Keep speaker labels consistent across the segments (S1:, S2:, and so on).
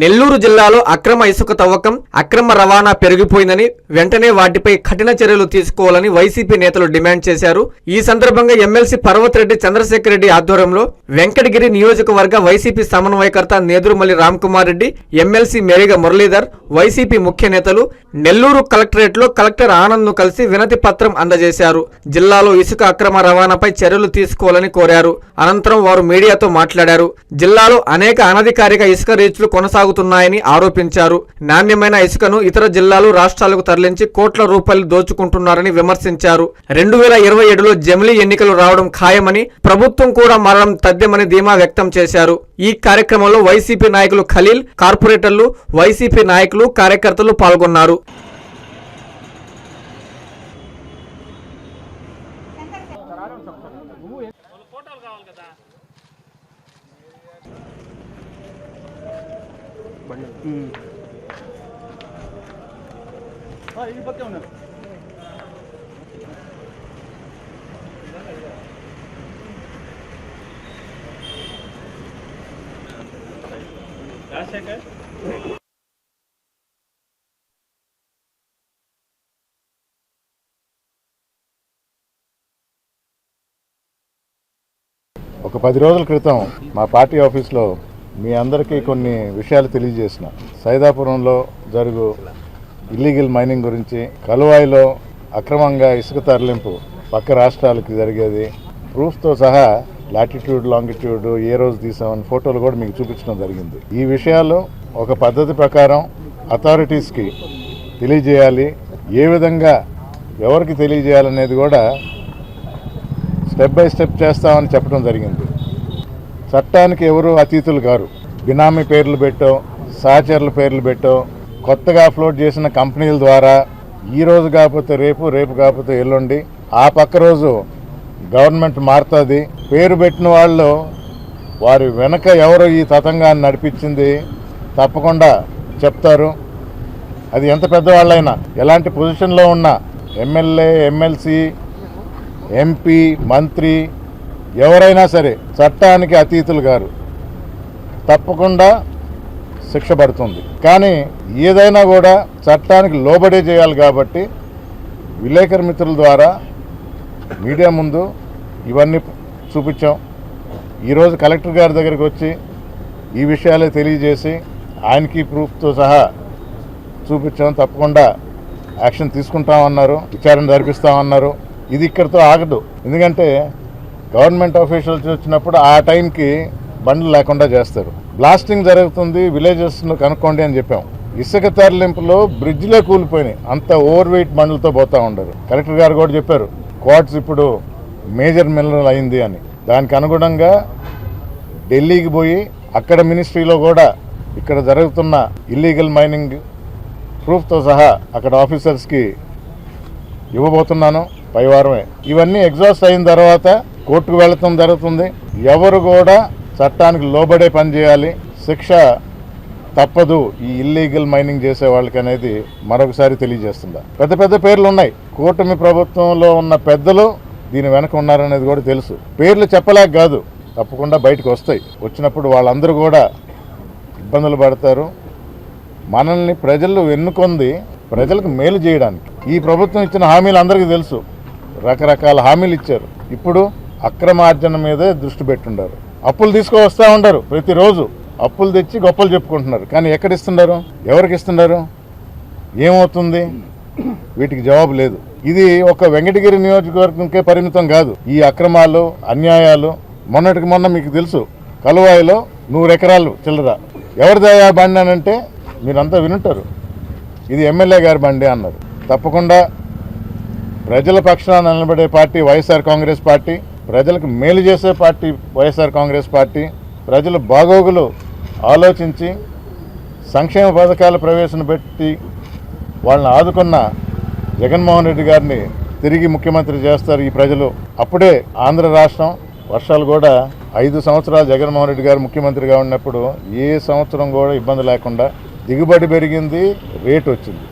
S1: నెల్లూరు జిల్లాలో అక్రమ ఇసుక తవ్వకం అక్రమ రవాణా పెరిగిపోయిందని వెంటనే వాటిపై కఠిన చర్యలు తీసుకోవాలని వైసీపీ నేతలు డిమాండ్ చేశారు. ఈ సందర్భంగా ఎమ్మెల్సీ పర్వతరెడ్డి చంద్రశేఖర్ రెడ్డి ఆధ్వర్యంలో వెంకటగిరి నియోజకవర్గ వైసీపీ సమన్వయకర్త నేదురుమల్లి రామ్కుమార్ రెడ్డి ఎమ్మెల్సీ మెరిగ మురళీధర్ వైసీపీ ముఖ్య నేతలు నెల్లూరు కలెక్టరేట్లో కలెక్టర్ ఆనంద్ను కలిసి వినతి పత్రం అందజేశారు. జిల్లాలో ఇసుక అక్రమ రవాణాపై చర్యలు తీసుకోవాలని కోరారు. అనంతరం వారు మీడియాతో మాట్లాడారు. జిల్లాలో అనేక అనధికారిక ఇసుక రీచ్లు కొనసాగుతున్నాయని ఆరోపించారు. నాణ్యమైన ఇసుకను ఇతర జిల్లాలు రాష్ట్రాలకు తరలించి కోట్ల రూపాయలు దోచుకుంటున్నారని విమర్శించారు. రెండు వేల ఇరవై ఏడులో జమిలీ ఎన్నికలు రావడం ఖాయమని ప్రభుత్వం కూడా మరణం తథ్యమని ధీమా వ్యక్తం చేశారు. ఈ కార్యక్రమంలో వైసీపీ నాయకులు ఖలీల్ కార్పొరేటర్లు వైసీపీ నాయకులు కార్యకర్తలు పాల్గొన్నారు.
S2: ఈ పక్కే ఉన్నారు రాజశేఖర్
S3: ఒక పది రోజుల క్రితం మా పార్టీ ఆఫీస్లో మీ అందరికీ కొన్ని విషయాలు తెలియజేసిన. సైదాపురంలో జరుగు ఇల్లీగల్ మైనింగ్ గురించి కలువాయిలో అక్రమంగా ఇసుక తరలింపు పక్క రాష్ట్రాలకి జరిగేది. ప్రూఫ్తో సహా లాటిట్యూడ్ లాంగిట్యూడ్ ఏ రోజు తీసామని ఫోటోలు కూడా మీకు చూపించడం జరిగింది. ఈ విషయాలు ఒక పద్ధతి ప్రకారం అథారిటీస్కి తెలియజేయాలి. ఏ విధంగా ఎవరికి తెలియజేయాలనేది కూడా స్టెప్ బై స్టెప్ చేస్తామని చెప్పడం జరిగింది. చట్టానికి ఎవరు అతీతులు కారు. బినామీ పేర్లు పెట్టో సహచరుల పేర్లు పెట్టో. కొత్తగా ఫ్లోట్ చేసిన కంపెనీల ద్వారా ఈ రోజు కాకపోతే రేపు రేపు కాకపోతే ఎల్లుండి. ఆ పక్క రోజు గవర్నమెంట్ మారుతుంది. పేరు పెట్టిన వాళ్ళు వారి వెనక ఎవరు ఈ తతంగాన్ని నడిపించింది తప్పకుండా చెప్తారు. అది ఎంత పెద్దవాళ్ళైనా ఎలాంటి పొజిషన్లో ఉన్న ఎమ్మెల్యే ఎమ్మెల్సీ ఎంపీ మంత్రి ఎవరైనా సరే చట్టానికి అతీతులు గారు. తప్పకుండా శిక్ష పడుతుంది. కానీ ఏదైనా కూడా చట్టానికి లోబడే చేయాలి కాబట్టి విలేకరు మిత్రుల ద్వారా మీడియా ముందు ఇవన్నీ చూపించాం. ఈరోజు కలెక్టర్ గారి దగ్గరికి వచ్చి ఈ విషయాలే తెలియజేసి ఆయనకి ప్రూఫ్తో సహా చూపించాం. తప్పకుండా యాక్షన్ తీసుకుంటామన్నారు విచారణ జరిపిస్తామన్నారు. ఇది ఇక్కడితో ఆగదు. ఎందుకంటే గవర్నమెంట్ ఆఫీషియల్స్ వచ్చినప్పుడు ఆ టైంకి బండ్లు లేకుండా చేస్తారు. బ్లాస్టింగ్ జరుగుతుంది విలేజెస్ను కనుక్కోండి అని చెప్పాం. ఇసుక తరలింపులో బ్రిడ్జ్లే కూలిపోయినాయి. అంత ఓవర్ వెయిట్ బండ్లతో పోతా ఉండరు. కలెక్టర్ గారు కూడా చెప్పారు క్వార్ట్స్ ఇప్పుడు మేజర్ మినరల్ అయింది అని. దానికి అనుగుణంగా ఢిల్లీకి పోయి అక్కడ మినిస్ట్రీలో కూడా ఇక్కడ జరుగుతున్న ఇల్లీగల్ మైనింగ్ ప్రూఫ్తో సహా అక్కడ ఆఫీసర్స్కి ఇవ్వబోతున్నాను. పై ఇవన్నీ ఎగ్జాస్ట్ అయిన తర్వాత కోర్టుకు వెళ్ళటం జరుగుతుంది. ఎవరు కూడా చట్టానికి లోబడే పని చేయాలి. శిక్ష తప్పదు ఈ ఇల్లీగల్ మైనింగ్ చేసే వాళ్ళకి అనేది మరొకసారి తెలియజేస్తుందా? పెద్ద పెద్ద పేర్లు ఉన్నాయి. కూటమి ప్రభుత్వంలో ఉన్న పెద్దలు దీని వెనక ఉన్నారనేది కూడా తెలుసు. పేర్లు చెప్పలేక కాదు. తప్పకుండా బయటకు వస్తాయి. వచ్చినప్పుడు వాళ్ళందరూ కూడా ఇబ్బందులు పడతారు. మనల్ని ప్రజలు ఎన్నుకొంది ప్రజలకు మేలు చేయడానికి. ఈ ప్రభుత్వం ఇచ్చిన హామీలు అందరికీ తెలుసు. రకరకాల హామీలు ఇచ్చారు. ఇప్పుడు అక్రమార్జన మీదే దృష్టి పెట్టుండారు. అప్పులు తీసుకువస్తూ ఉండరు ప్రతిరోజు. అప్పులు తెచ్చి గొప్పలు చెప్పుకుంటున్నారు. కానీ ఎక్కడ ఇస్తున్నారు ఎవరికి ఇస్తున్నారు ఏమవుతుంది? వీటికి జవాబు లేదు. ఇది ఒక వెంకటగిరి నియోజకవర్గంకే పరిమితం కాదు. ఈ అక్రమాలు అన్యాయాలు మొన్నటికి మొన్న మీకు తెలుసు. కలువాయిలో నూరు ఎకరాలు చిల్లర ఎవరిదయా బండి అని అంటే మీరంతా వినుంటారు. ఇది ఎమ్మెల్యే గారి బండి అన్నారు. తప్పకుండా ప్రజల పక్షాన నిలబడే పార్టీ వైఎస్ఆర్ కాంగ్రెస్ పార్టీ ప్రజలకు మేలు చేసే పార్టీ వైఎస్ఆర్ కాంగ్రెస్ పార్టీ ప్రజలు బాగోగులు ఆలోచించి సంక్షేమ పథకాలు ప్రవేశపెట్టి వాళ్ళని ఆదుకున్న జగన్మోహన్ రెడ్డి గారిని తిరిగి ముఖ్యమంత్రి చేస్తారు ఈ ప్రజలు. అప్పుడే ఆంధ్ర రాష్ట్రం వర్షాలు కూడా ఐదు సంవత్సరాలు జగన్మోహన్ రెడ్డి గారు ముఖ్యమంత్రిగా ఉన్నప్పుడు ఏ సంవత్సరం కూడా ఇబ్బంది లేకుండా దిగుబడి పెరిగింది రేటు వచ్చింది.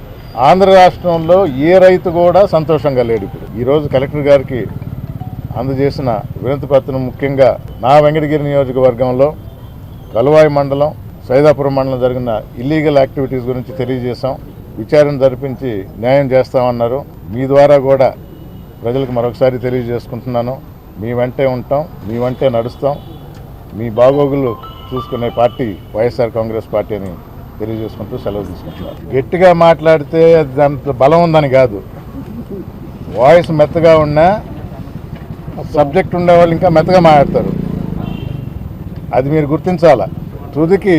S3: ఆంధ్ర రాష్ట్రంలో ఏ రైతు కూడా సంతోషంగా లేడు ఇప్పుడు. ఈరోజు కలెక్టర్ గారికి అందజేసిన వినతి పత్రం ముఖ్యంగా నా వెంకటగిరి నియోజకవర్గంలో కలువాయి మండలం సైదాపురం మండలం జరిగిన ఇల్లీగల్ యాక్టివిటీస్ గురించి తెలియజేశాం. విచారణ జరిపించి న్యాయం చేస్తామన్నారు. మీ ద్వారా కూడా ప్రజలకు మరొకసారి తెలియజేసుకుంటున్నాను. మీ వెంటే ఉంటాం మీ వెంటే నడుస్తాం. మీ బాగోగులు చూసుకునే పార్టీ వైఎస్ఆర్ కాంగ్రెస్ పార్టీ అని తెలియజేసుకుంటూ సెలవు తీసుకుంటున్నారు. గట్టిగా మాట్లాడితే దాంట్లో బలం ఉందని కాదు. వాయిస్ మెత్తగా ఉన్నా సబ్జెక్ట్ ఉండే వాళ్ళు ఇంకా మెత్తగా మాట్లాడతారు. అది మీరు గుర్తించాలా? తుదికి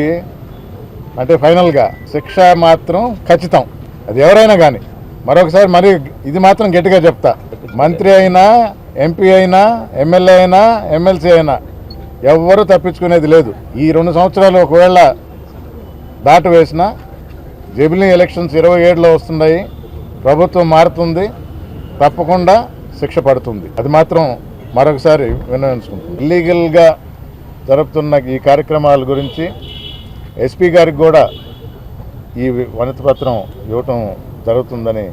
S3: అంటే ఫైనల్గా శిక్ష మాత్రం ఖచ్చితం. అది ఎవరైనా కానీ మరొకసారి మరి ఇది మాత్రం గట్టిగా చెప్తా. మంత్రి అయినా ఎంపీ అయినా ఎమ్మెల్యే అయినా ఎమ్మెల్సీ అయినా ఎవ్వరూ తప్పించుకునేది లేదు. ఈ రెండు సంవత్సరాలు ఒకవేళ దాట వేసిన జబిలీ ఎలక్షన్స్ ఇరవై ఏడులో వస్తున్నాయి. ప్రభుత్వం మారుతుంది. తప్పకుండా శిక్ష పడుతుంది. అది మాత్రం మరొకసారి వినవించుకుంటుంది ఇల్లీగల్గా జరుపుతున్న ఈ కార్యక్రమాల గురించి ఎస్పీ గారికి కూడా ఈ వనతి పత్రం ఇవ్వటం జరుగుతుందని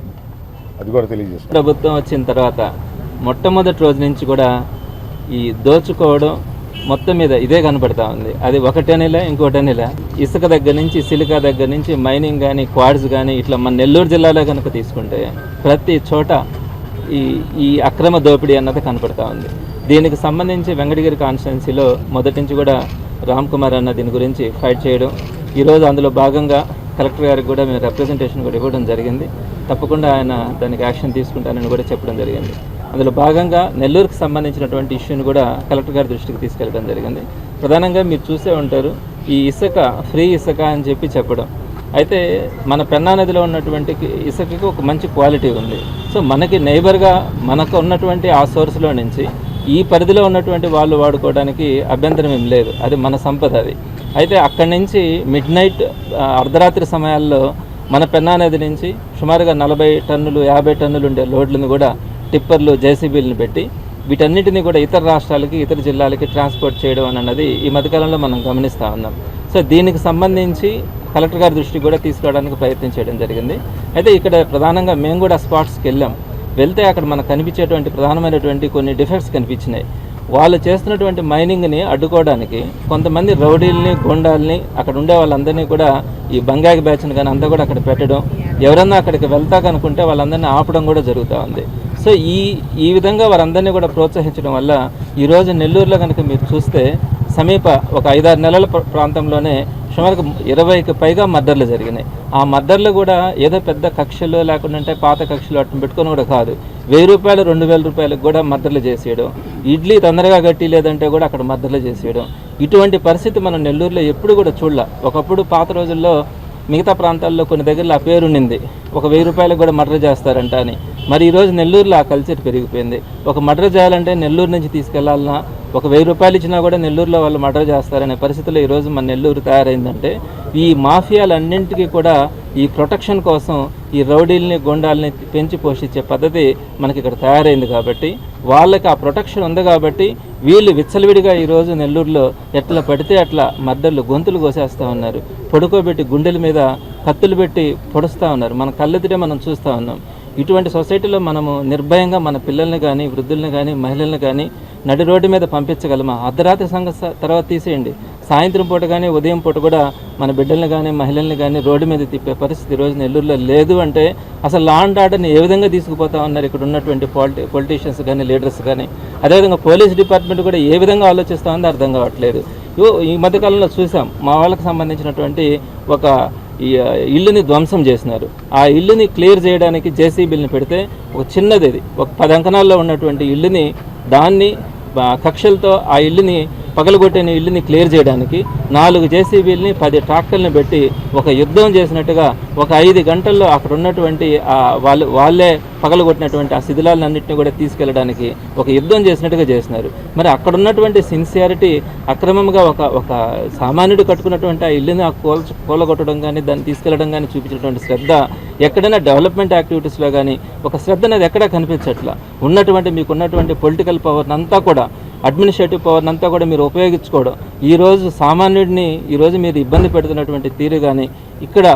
S3: అది కూడా తెలియజేస్తుంది
S2: ప్రభుత్వం వచ్చిన తర్వాత మొట్టమొదటి రోజు నుంచి కూడా ఈ దోచుకోవడం మొత్తం మీద ఇదే కనపడతా ఉంది. అది ఒకటనేలా నెల ఇసుక దగ్గర నుంచి సిలికా దగ్గర నుంచి మైనింగ్ కానీ క్వాడ్స్ కానీ ఇట్లా మన నెల్లూరు జిల్లాలో కనుక తీసుకుంటే ప్రతి చోట ఈ ఈ అక్రమ దోపిడీ అన్నది కనపడతా ఉంది. దీనికి సంబంధించి వెంకటగిరి కాన్స్టిట్యున్సీలో మొదటి నుంచి కూడా రామ్ కుమార్ అన్న దీని గురించి ఫైట్ చేయడం ఈరోజు అందులో భాగంగా కలెక్టర్ గారికి కూడా మేము రిప్రజెంటేషన్ కూడా ఇవ్వడం జరిగింది. తప్పకుండా ఆయన దానికి యాక్షన్ తీసుకుంటానని కూడా చెప్పడం జరిగింది. అందులో భాగంగా నెల్లూరుకు సంబంధించినటువంటి ఇష్యూని కూడా కలెక్టర్ గారి దృష్టికి తీసుకెళ్ళడం జరిగింది. ప్రధానంగా మీరు చూసే ఉంటారు ఈ ఇసుక ఫ్రీ ఇసుక అని చెప్పి చెప్పడం. అయితే మన పెన్నా నదిలో ఉన్నటువంటి ఇసుకకి ఒక మంచి క్వాలిటీ ఉంది. సో మనకి నైబర్గా మనకు ఉన్నటువంటి ఆ సోర్స్లో నుంచి ఈ పరిధిలో ఉన్నటువంటి వాళ్ళు వాడుకోవడానికి అభ్యంతరం ఏం లేదు. అది మన సంపద అది. అయితే అక్కడి నుంచి మిడ్ నైట్ అర్ధరాత్రి సమయాల్లో మన పెన్నా నది నుంచి సుమారుగా నలభై టన్నులు యాభై టన్నులు ఉండే లోడ్లను కూడా టిప్పర్లు జేసీబీలను పెట్టి వీటన్నిటిని కూడా ఇతర రాష్ట్రాలకి ఇతర జిల్లాలకి ట్రాన్స్పోర్ట్ చేయడం అన్నది ఈ మధ్యకాలంలో మనం గమనిస్తూ ఉన్నాం. సో దీనికి సంబంధించి కలెక్టర్ గారి దృష్టికి కూడా తీసుకోవడానికి ప్రయత్నం చేయడం జరిగింది. అయితే ఇక్కడ ప్రధానంగా మేము కూడా స్పాట్స్కి వెళ్ళాం. వెళ్తే అక్కడ మనకు కనిపించేటువంటి ప్రధానమైనటువంటి కొన్ని డిఫెక్ట్స్ కనిపించినాయి. వాళ్ళు చేస్తున్నటువంటి మైనింగ్ని అడ్డుకోవడానికి కొంతమంది రౌడీల్ని గుండాల్ని అక్కడ ఉండే వాళ్ళందరినీ కూడా ఈ బంగాగి బ్యాచ్ని కానీ అంతా కూడా అక్కడ పెట్టడం ఎవరన్నా అక్కడికి వెళ్తా కనుకుంటే వాళ్ళందరినీ ఆపడం కూడా జరుగుతూ ఉంది. సో ఈ ఈ విధంగా వారందరినీ కూడా ప్రోత్సహించడం వల్ల ఈరోజు నెల్లూరులో కనుక మీరు చూస్తే సమీప ఒక ఐదారు నెలల ప్రాంతంలోనే సుమారు ఇరవైకి పైగా మర్డర్లు జరిగినాయి. ఆ మర్డర్లు కూడా ఏదో పెద్ద కక్షలు లేకుండా అంటే పాత కక్షలు అట్టు పెట్టుకొని కూడా కాదు. వెయ్యి రూపాయలు రెండు వేల రూపాయలకు కూడా మర్డర్లు చేసేయడం. ఇడ్లీ తొందరగా గట్టి లేదంటే కూడా అక్కడ మర్డర్లు చేసేయడం. ఇటువంటి పరిస్థితి మనం నెల్లూరులో ఎప్పుడు కూడా చూడాల. ఒకప్పుడు పాత రోజుల్లో మిగతా ప్రాంతాల్లో కొన్ని దగ్గరలో ఆ పేరు ఉండింది. ఒక వెయ్యి రూపాయలకు కూడా మర్డర్ చేస్తారంట అని. మరి ఈరోజు నెల్లూరులో ఆ కల్చర్ పెరిగిపోయింది. ఒక మర్డర్ చేయాలంటే నెల్లూరు నుంచి తీసుకెళ్ళాలన్నా ఒక వెయ్యి రూపాయలు ఇచ్చినా కూడా నెల్లూరులో వాళ్ళు మర్డర్ చేస్తారనే పరిస్థితిలో ఈరోజు మన నెల్లూరు తయారైందంటే ఈ మాఫియాలన్నింటికీ కూడా ఈ ప్రొటెక్షన్ కోసం ఈ రౌడీల్ని గుండాలని పెంచి పోషించే పద్ధతి మనకి ఇక్కడ తయారైంది కాబట్టి వాళ్ళకి ఆ ప్రొటెక్షన్ ఉంది కాబట్టి వీళ్ళు విచ్చలవిడిగా ఈరోజు నెల్లూరులో ఎట్లా పడితే అట్లా మద్దళ్ళు గొంతులు కోసేస్తూ ఉన్నారు. పడుకోబెట్టి గుండెల మీద కత్తులు పెట్టి పొడుస్తూ ఉన్నారు. మన కళ్ళెదిరే మనం చూస్తూ ఉన్నాం. ఇటువంటి సొసైటీలో మనము నిర్భయంగా మన పిల్లల్ని కానీ వృద్ధుల్ని కానీ మహిళల్ని కానీ నడి రోడ్డు మీద పంపించగలమా? అర్ధరాత్రి సంఘ తర్వాత తీసేయండి. సాయంత్రం పూట కానీ ఉదయం పూట కూడా మన బిడ్డల్ని కానీ మహిళల్ని కానీ రోడ్డు మీద తిప్పే పరిస్థితి రోజు నెల్లూరులో లేదు అంటే అసలు లా అండ్ ఆర్డర్ని ఏ విధంగా తీసుకుపోతా ఉన్నారు ఇక్కడ ఉన్నటువంటి పాలిటి పొలిటీషియన్స్ కానీ లీడర్స్ కానీ అదేవిధంగా పోలీస్ డిపార్ట్మెంట్ కూడా ఏ విధంగా ఆలోచిస్తూ ఉందో అర్థం కావట్లేదు. ఈ మధ్యకాలంలో చూసాం మా వాళ్ళకి సంబంధించినటువంటి ఒక ఈ ఇల్లుని ధ్వంసం చేసినారు. ఆ ఇల్లుని క్లియర్ చేయడానికి జేసీబీని పెడితే ఒక చిన్నది ఇది. ఒక పది అంకణాల్లో ఉన్నటువంటి ఇల్లుని దాన్ని కక్షలతో ఆ ఇల్లుని పగలగొట్టిన ఇల్లుని క్లియర్ చేయడానికి నాలుగు జేసీబీలని పది ట్రాక్టర్లను పెట్టి ఒక యుద్ధం చేసినట్టుగా ఒక ఐదు గంటల్లో అక్కడ ఉన్నటువంటి వాళ్ళు వాళ్ళే పగలగొట్టినటువంటి ఆ శిథిలాలన్నింటినీ కూడా తీసుకెళ్ళడానికి ఒక యుద్ధం చేసినట్టుగా చేసినారు. మరి అక్కడ ఉన్నటువంటి సిన్సియారిటీ అక్రమంగా ఒక ఒక సామాన్యుడు కట్టుకున్నటువంటి ఆ ఇల్లుని ఆ కూల కూలగొట్టడం కానీ దాన్ని తీసుకెళ్ళడం కానీ చూపించినటువంటి శ్రద్ధ ఎక్కడైనా డెవలప్మెంట్ యాక్టివిటీస్లో కానీ ఒక శ్రద్ధ అనేది ఎక్కడా కనిపించట్లా. ఉన్నటువంటి మీకున్నటువంటి పొలిటికల్ పవర్ అంతా కూడా అడ్మినిస్ట్రేటివ్ పవర్ని అంతా కూడా మీరు ఉపయోగించుకోవడం. ఈరోజు సామాన్యుడిని ఈరోజు మీరు ఇబ్బంది పెడుతున్నటువంటి తీరు కానీ ఇక్కడ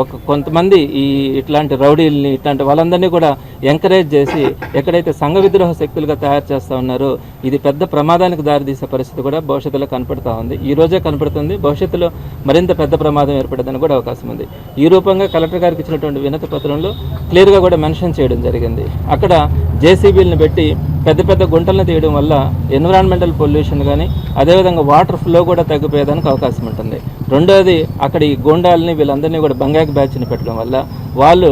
S2: ఒక కొంతమంది ఈ ఇట్లాంటి రౌడీల్ని ఇట్లాంటి వాళ్ళందరినీ కూడా ఎంకరేజ్ చేసి ఎక్కడైతే సంఘ విద్రోహ శక్తులుగా తయారు చేస్తూ ఉన్నారో ఇది పెద్ద ప్రమాదానికి దారితీసే పరిస్థితి కూడా భవిష్యత్తులో కనపడుతూ ఉంది. ఈ రోజే కనపడుతుంది. భవిష్యత్తులో మరింత పెద్ద ప్రమాదం ఏర్పడేదని కూడా అవకాశం ఉంది. ఈ రూపంగా కలెక్టర్ గారికి ఇచ్చినటువంటి వినతి పత్రంలో క్లియర్గా కూడా మెన్షన్ చేయడం జరిగింది. అక్కడ జేసీబీలను పెట్టి పెద్ద పెద్ద గుంటలను తీయడం వల్ల ఎన్విరాన్మెంటల్ పొల్యూషన్ కానీ అదేవిధంగా వాటర్ ఫ్లో కూడా తగ్గిపోయేదానికి అవకాశం ఉంటుంది. రెండోది అక్కడ ఈ గోండాలని వీళ్ళందరినీ కూడా బంగాక్ బ్యాచ్ని పెట్టడం వల్ల వాళ్ళు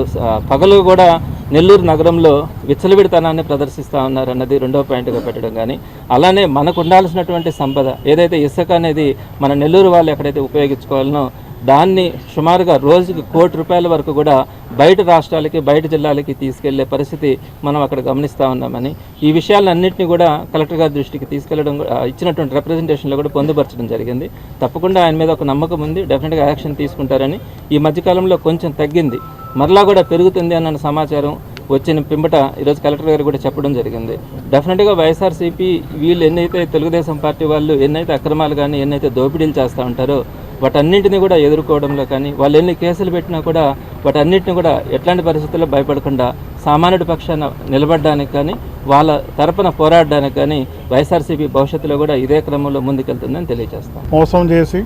S2: పగలు కూడా నెల్లూరు నగరంలో విచ్చలవిడితనాన్ని ప్రదర్శిస్తూ ఉన్నారు అన్నది రెండో పాయింట్గా పెట్టడం కానీ అలానే మనకు ఉండాల్సినటువంటి సంపద ఏదైతే ఇసుక అనేది మన నెల్లూరు వాళ్ళు ఎక్కడైతే ఉపయోగించుకోవాలనో దాన్ని సుమారుగా రోజుకి కోటి రూపాయల వరకు కూడా బయట రాష్ట్రాలకి బయట జిల్లాలకి తీసుకెళ్ళే పరిస్థితి మనం అక్కడ గమనిస్తూ ఉన్నామని ఈ విషయాలన్నింటినీ కూడా కలెక్టర్ గారి దృష్టికి తీసుకెళ్ళడం కూడా- ఇచ్చినటువంటి రిప్రజెంటేషన్లో కూడా పొందుపరచడం జరిగింది. తప్పకుండా ఆయన మీద ఒక నమ్మకం ఉంది డెఫినెట్గా యాక్షన్ తీసుకుంటారని. ఈ మధ్యకాలంలో కొంచెం తగ్గింది మరలా కూడా పెరుగుతుంది అన్న సమాచారం వచ్చిన పింబట ఈరోజు కలెక్టర్ గారు కూడా చెప్పడం జరిగింది. డెఫినెట్గా వైఎస్ఆర్సీపీ వీళ్ళు ఎన్నైతే తెలుగుదేశం పార్టీ వాళ్ళు ఎన్నైతే అక్రమాలు కానీ ఎన్నైతే దోపిడీలు చేస్తూ ఉంటారో వాటన్నింటినీ కూడా ఎదుర్కోవడంలో కానీ వాళ్ళు ఎన్ని కేసులు పెట్టినా కూడా వాటన్నిటిని కూడా ఎట్లాంటి పరిస్థితుల్లో భయపడకుండా సామాన్యుడి పక్షాన నిలబడడానికి కానీ వాళ్ళ తరపున పోరాడడానికి కానీ వైఎస్ఆర్సీపీ భవిష్యత్తులో కూడా ఇదే క్రమంలో ముందుకెళ్తుందని తెలియజేస్తాం.
S4: మోసం చేసి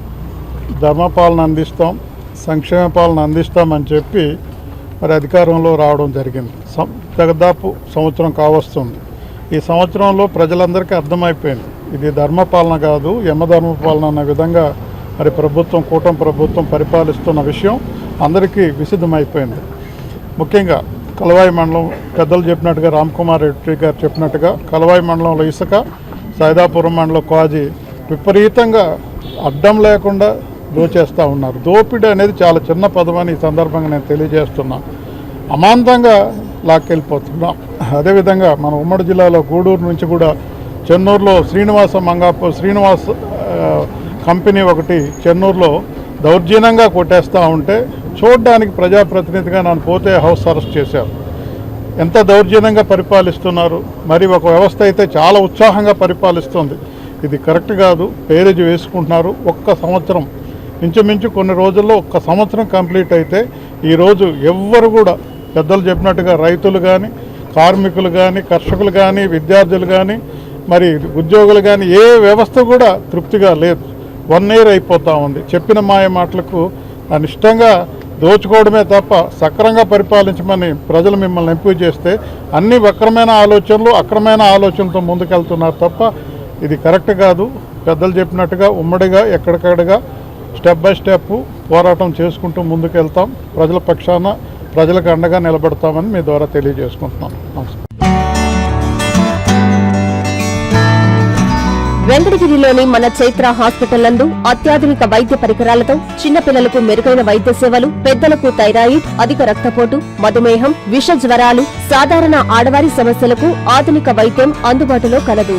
S4: ధర్మపాలన అందిస్తాం సంక్షేమ పాలన అందిస్తామని చెప్పి మరి అధికారంలో రావడం జరిగింది. సం- దాదాపు సంవత్సరం కావస్తుంది. ఈ సంవత్సరంలో ప్రజలందరికీ అర్థమైపోయింది. ఇది ధర్మపాలన కాదు యమధర్మ పాలన అన్న విధంగా మరి ప్రభుత్వం కూటమి ప్రభుత్వం పరిపాలిస్తున్న విషయం అందరికీ విసిద్ధమైపోయింది ముఖ్యంగా కలవాయి మండలం పెద్దలు చెప్పినట్టుగా రామ్కుమార్ రెడ్డి గారు చెప్పినట్టుగా కలవాయి మండలంలో ఇసుక సైదాపురం మండలం కాజీ విపరీతంగా అడ్డం లేకుండా దోచేస్తూ ఉన్నారు. దోపిడీ అనేది చాలా చిన్న పదమని ఈ సందర్భంగా నేను తెలియజేస్తున్నాను అమాంతంగా లాక్కెళ్ళిపోతున్నాం. అదేవిధంగా మన ఉమ్మడి జిల్లాలో గూడూరు నుంచి కూడా చెన్నూరులో శ్రీనివాస మంగాపు శ్రీనివాస్ కంపెనీ ఒకటి చెన్నూరులో దౌర్జన్యంగా కొట్టేస్తూ ఉంటే చూడడానికి ప్రజాప్రతినిధిగా నన్ను పోతే హౌస్ అరెస్ట్ చేశారు. ఎంత దౌర్జన్యంగా పరిపాలిస్తున్నారు? మరి ఒక వ్యవస్థ అయితే చాలా ఉత్సాహంగా పరిపాలిస్తుంది. ఇది కరెక్ట్ కాదు. పేరేజ్ వేసుకుంటున్నారు. ఒక్క సంవత్సరం ఇంచుమించు కొన్ని రోజుల్లో ఒక్క సంవత్సరం కంప్లీట్ అయితే ఈరోజు ఎవ్వరు కూడా పెద్దలు చెప్పినట్టుగా రైతులు కానీ కార్మికులు కానీ కర్షకులు కానీ విద్యార్థులు కానీ మరి ఉద్యోగులు కానీ ఏ వ్యవస్థ కూడా తృప్తిగా లేదు. వన్ ఇయర్ అయిపోతూ ఉంది. చెప్పిన మాయ మాటలకు అనిష్టంగా దోచుకోవడమే తప్ప సక్రంగా పరిపాలించమని ప్రజలు మిమ్మల్ని ఎంపిక చేస్తే అన్ని వక్రమైన ఆలోచనలు అక్రమైన ఆలోచనలతో ముందుకెళ్తున్నారు తప్ప ఇది కరెక్ట్ కాదు. పెద్దలు చెప్పినట్టుగా ఉమ్మడిగా ఎక్కడికక్కడగా స్టెప్ బై స్టెప్ పోరాటం చేసుకుంటూ ముందుకెళ్తాం. ప్రజల పక్షాన ప్రజలకు అండగా నిలబడతామని మీ ద్వారా తెలియజేసుకుంటున్నాను నమస్కారం.
S5: వెంకటగిరిలోని మన చైత్ర హాస్పిటల్ నందు అత్యాధునిక వైద్య పరికరాలతో చిన్నపిల్లలకు మెరుగైన వైద్య సేవలు పెద్దలకు థైరాయిడ్ అధిక రక్తపోటు మధుమేహం విష జ్వరాలు సాధారణ ఆడవారి సమస్యలకు ఆధునిక వైద్యం అందుబాటులో కలదు.